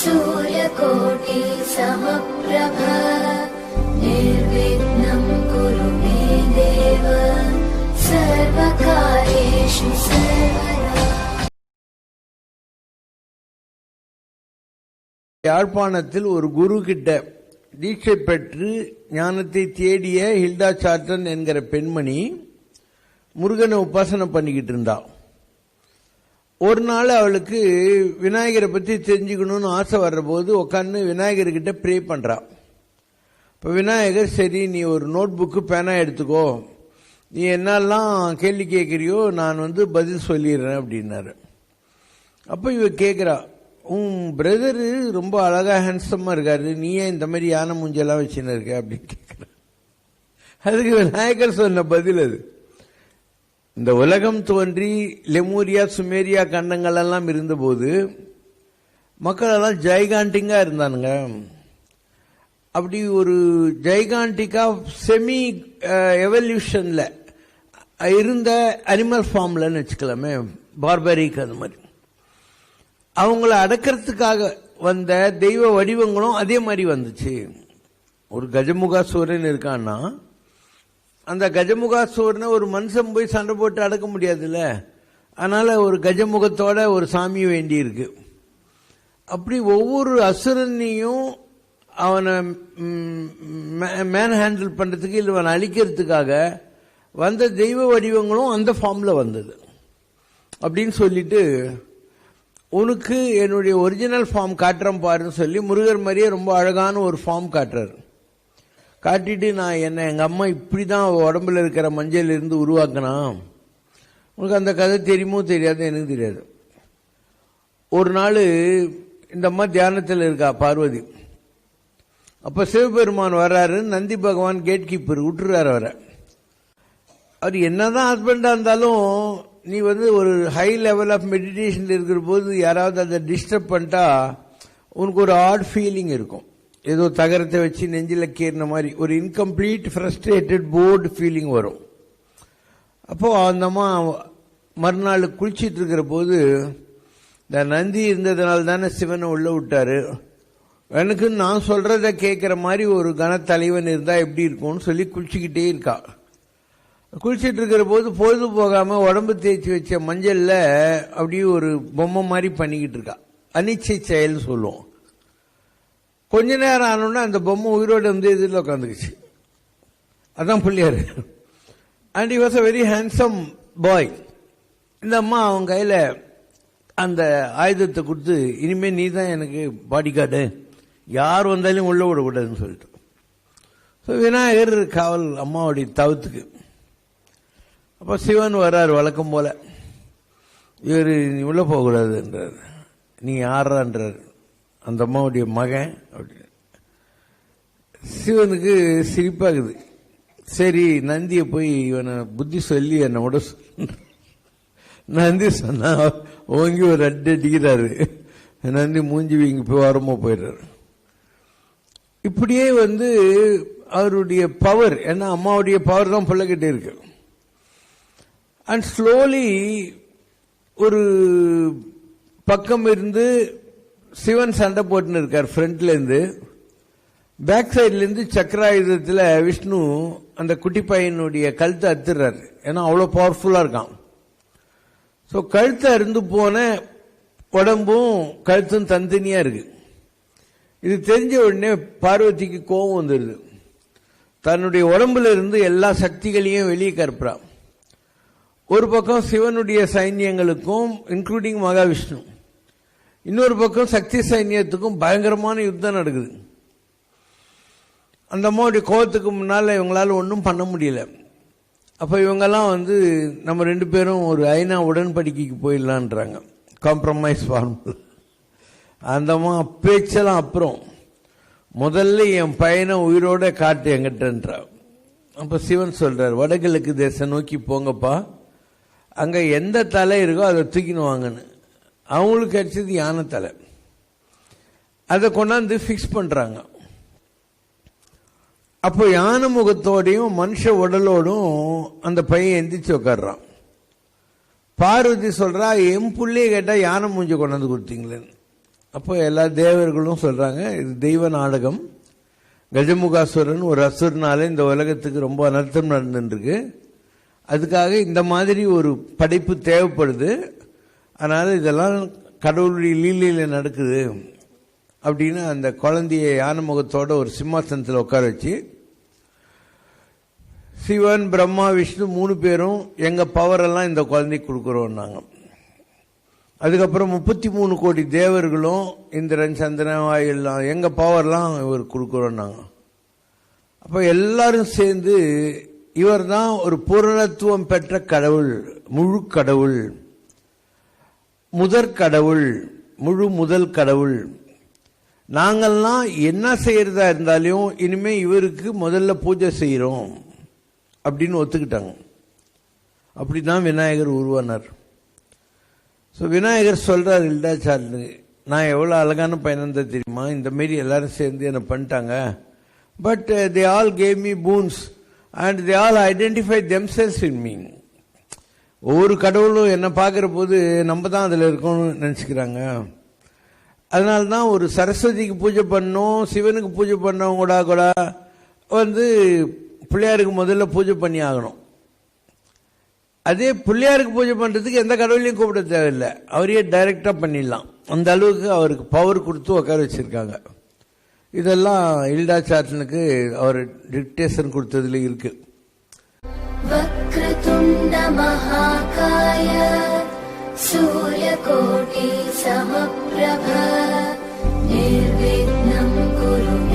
सूर्यकोटि समप्रभ निर्विघ्नं कुरु मे देव सर्वकार्येषु सर्वदा யாழ்ப்பாணத்தில் ஒரு குரு கிட்ட தீட்சை பெற்று ஞானத்தை தேடிய ஹில்டா சார்டன் என்கிற பெண்மணி முருகனை உபாசனை பண்ணிக்கிட்டு இருந்தா ஒரு நாள் அவளுக்கு விநாயகரை பத்தி தெரிஞ்சுக்கணும்னு ஆசை வர்றபோது உட்காந்து விநாயகர்கிட்ட ப்ரே பண்றா. இப்போ விநாயகர் சரி நீ ஒரு நோட் புக்கு பேனா எடுத்துக்கோ. நீ என்னெல்லாம் கேள்வி கேட்குறியோ நான் வந்து பதில் சொல்லிடுறேன் அப்படின்னாரு. அப்போ இவ கேட்குறா உன் பிரதரு ரொம்ப அழகாக ஹேண்ட்ஸமாக இருக்காரு. நீ ஏன் இந்த மாதிரி யானை மூஞ்செல்லாம் வச்சுன்னு இருக்க? அப்படின்னு கேட்குறா அதுக்கு விநாயகர் சொன்ன பதில் அது. இந்த உலகம் தோன்றி லெமூரியா சுமேரியா கண்டங்கள் எல்லாம் இருந்தபோது மக்கள் எல்லாம் ஜைகாண்டிங்கா இருந்தானுங்க. அப்படி ஒரு ஜைகாண்டிக்கா செமி எவல்யூஷன்ல இருந்த அனிமல் ஃபார்ம்லன்னு வச்சுக்கலாமே பார்பரிக் அந்த மாதிரி. அவங்கள அடக்கிறதுக்காக வந்த தெய்வ வடிவங்களும் அதே மாதிரி வந்துச்சு. ஒரு கஜமுகாசூரன் இருக்கான்னா அந்த கஜமுகாசூரனை ஒரு மனுஷன் போய் சண்டை போட்டு அடக்க முடியாதுல்ல? அதனால ஒரு கஜமுகத்தோட ஒரு சாமி வேண்டியிருக்கு அப்படி ஒவ்வொரு அசுரனையும் அவனை மேன் ஹேண்டில் பண்ணுறதுக்கு இல்லை அவனை அழிக்கிறதுக்காக வந்த தெய்வ வடிவங்களும் அந்த ஃபார்மில் வந்தது. அப்படின்னு சொல்லிட்டு உனக்கு என்னுடைய ஒரிஜினல் ஃபார்ம் காட்டுறேன் பாருன்னு சொல்லி முருகர் மாதிரியே ரொம்ப அழகான ஒரு ஃபார்ம் காட்டுறாரு. காட்டிட்டு நான் என்ன எங்கள் அம்மா இப்படி தான் உடம்புல இருக்கிற மஞ்சள் இருந்து உருவாக்கினா உனக்கு அந்த கதை தெரியுமோ தெரியாது எனக்கு தெரியாது. ஒரு நாள் இந்த அம்மா தியானத்தில் இருக்கா பார்வதி. அப்போ சிவபெருமான் வர்றாரு நந்தி பகவான் கேட் கீப்பர் விட்டுறாரு அவரை. அவர் என்னதான் ஹஸ்பண்டாக இருந்தாலும் நீ வந்து ஒரு ஹை லெவல் ஆஃப் மெடிடேஷனில் இருக்கிற போது யாராவது அதை டிஸ்டர்ப் பண்ணிட்டா உனக்கு ஒரு ஆட் ஃபீலிங் இருக்கும். ஏதோ தகரத்தை வச்சு நெஞ்சில் கீறின மாதிரி ஒரு இன்கம்ப்ளீட் ஃப்ரஸ்ட்ரேட்டட் போர்டு ஃபீலிங் வரும். அப்போது அந்த அம்மா மறுநாள் குளிச்சிட்டு இருக்கிற போது இந்த நந்தி இருந்ததுனால தானே சிவனை உள்ளே விட்டாரு. எனக்கு நான் சொல்கிறத கேட்குற மாதிரி ஒரு கனத்தலைவன் இருந்தால் எப்படி இருக்கும்னு சொல்லி குளிச்சுக்கிட்டே இருக்கா. குளிச்சுட்டு இருக்கிற போது பொழுது போகாமல் உடம்பு தேய்ச்சி வச்ச மஞ்சளில் அப்படியே ஒரு பொம்மை மாதிரி பண்ணிக்கிட்டு இருக்கா. அனிச்சை செயல்னு சொல்லுவோம். கொஞ்ச நேரம் ஆனோடனே அந்த பொம்மை உயிரோடு வந்து இதில் உட்காந்துக்குச்சு அதான் Pillaiyar. And was a very handsome boy இந்த அம்மா அவன் கையில் அந்த ஆயுதத்தை கொடுத்து இனிமேல் நீ தான் எனக்கு பாடி கார்டு யார் வந்தாலும் உள்ள விடக்கூடாதுன்னு சொல்லிட்டு. ஸோ விநாயகர் காவல் அம்மாவுடைய தவத்துக்கு. அப்போ சிவன் வர்றார் வழக்கம் போல. இவர் நீ உள்ளே போகக்கூடாதுன்றார். நீ யாரான்றார் அந்த அம்மாவுடைய மகன் அப்படின்னு சிவனுக்கு சிரிப்பாகுது. சரி நந்தியை போய் இவனை புத்தி சொல்லி என்னை விட நந்தி சொன்னா ஓங்கி ஒரு அடி அடிக்கிறாரு. நந்தி மூஞ்சி வீங்கி போய் வரமா போயிடுறாரு. இப்படியே வந்து அவருடைய பவர் ஏன்னா அம்மாவுடைய பவர் தான் பிள்ளைகிட்டே இருக்கு. அண்ட் ஸ்லோலி ஒரு பக்கம் இருந்து சிவன் சண்டை போட்டுன்னு இருக்கார் ஃப்ரண்ட்ல இருந்து பேக் சைட்ல இருந்து சக்கராயுதத்தில் விஷ்ணு அந்த குட்டி பையனுடைய கழுத்தை அத்துறாரு. ஏன்னா அவ்வளோ பவர்ஃபுல்லாக இருக்கான். ஸோ கழுத்தை அருந்து போன உடம்பும் கழுத்தும் தனித்தனியா இருக்கு. இது தெரிஞ்ச உடனே பார்வதிக்கு கோபம் வந்துடுது தன்னுடைய உடம்புல இருந்து எல்லா சக்திகளையும் வெளியே கற்பறான். ஒரு பக்கம் சிவனுடைய சைன்யங்களுக்கும் இன்க்ளூடிங் மகாவிஷ்ணு இன்னொரு பக்கம் சக்தி சைன்யத்துக்கும் பயங்கரமான யுத்தம் நடக்குது. அந்த அம்மாவுடைய கோபத்துக்கு முன்னால் இவங்களால ஒன்றும் பண்ண முடியல. அப்போ இவங்கெல்லாம் வந்து நம்ம ரெண்டு பேரும் ஒரு ஐநா உடன்படிக்கைக்கு போயிடலான்றாங்க. காம்ப்ரமைஸ் ஃபார்முலா அந்த அம்மா பேச்செல்லாம் அப்புறம். முதல்ல என் பையனை உயிரோட காட்டு எங்கிட்டன்றா அப்போ சிவன் சொல்றார் வடகிழக்கு தேசம் நோக்கி போங்கப்பா. அங்கே எந்த தலை இருக்கோ அதை தூக்கின்னு வாங்கன்னு. அவங்களுக்கு கிடைச்சது யானைத்தலை அதை கொண்டாந்து ஃபிக்ஸ் பண்ணுறாங்க அப்போ யானை முகத்தோடையும் மனுஷ உடலோடும் அந்த பையன் எந்திரிச்சு உட்காடுறான் பார்வதி சொல்கிறா என் புள்ளைய கேட்டால் யானை மூஞ்சி கொண்டாந்து கொடுத்தீங்களேன்னு. அப்போ எல்லா தேவர்களும் சொல்கிறாங்க இது தெய்வ நாடகம். கஜமுகாசுரன் ஒரு அசுரனால இந்த உலகத்துக்கு ரொம்ப அனர்த்தம் நடந்துருக்கு அதுக்காக இந்த மாதிரி ஒரு படைப்பு தேவைப்படுது. அதனால் இதெல்லாம் கடவுளுடைய லீலையில் நடக்குது அப்படின்னு அந்த குழந்தைய யானை முகத்தோட ஒரு சிம்மாசனத்தில் உட்கார வச்சு சிவன் பிரம்மா விஷ்ணு மூணு பேரும் எங்கள் பவரெல்லாம் இந்த குழந்தைக்கு கொடுக்குறோம்னாங்க. அதுக்கப்புறம் முப்பத்தி மூணு கோடி தேவர்களும் இந்திரன் சந்திரன் வாயுலாம் எங்கள் பவர்லாம் இவர் கொடுக்குறோம்னாங்க. அப்போ எல்லாரும் சேர்ந்து இவர் தான் ஒரு பூரணத்துவம் பெற்ற கடவுள் முழு கடவுள். முதற் கடவுள் முழு முதல் கடவுள். நாங்கள்லாம் என்ன செய்யறதா இருந்தாலும் இனிமே இவருக்கு முதல்ல பூஜை செய்யறோம் அப்படின்னு ஒத்துக்கிட்டாங்க. அப்படி தான் விநாயகர் உருவானார். ஸோ விநாயகர் சொல்றாரு இல்லடாச்சார்னு நான் எவ்வளோ அழகான பயணம் தான் தெரியுமா? இந்த மாரி எல்லாரும் சேர்ந்து என்ன பண்ணிட்டாங்க. But they all gave me boons and they all identify themselves in me ஒவ்வொரு கடவுளும் என்னை பார்க்குற போது நம்ம தான் அதில் இருக்கோம்னு நினச்சிக்கிறாங்க. அதனால தான் ஒரு சரஸ்வதிக்கு பூஜை பண்ணோம் சிவனுக்கு பூஜை பண்ணவங்க கூட கூட வந்து பிள்ளையாருக்கு முதல்ல பூஜை பண்ணி ஆகணும். அதே பிள்ளையாருக்கு பூஜை பண்ணுறதுக்கு எந்த கடவுளையும் கூப்பிட தேவையில்லை. அவரையே டைரெக்டாக பண்ணிடலாம். அந்த அளவுக்கு அவருக்கு பவர் கொடுத்து உட்கார வச்சுருக்காங்க. இதெல்லாம் இல்டா சார்சனுக்கு அவர் டிக்டேஷன் கொடுத்ததுல இருக்குது तुण्डमहाकाय सूर्यकोटि सहप्रभ निर्विन्दम् कुरु।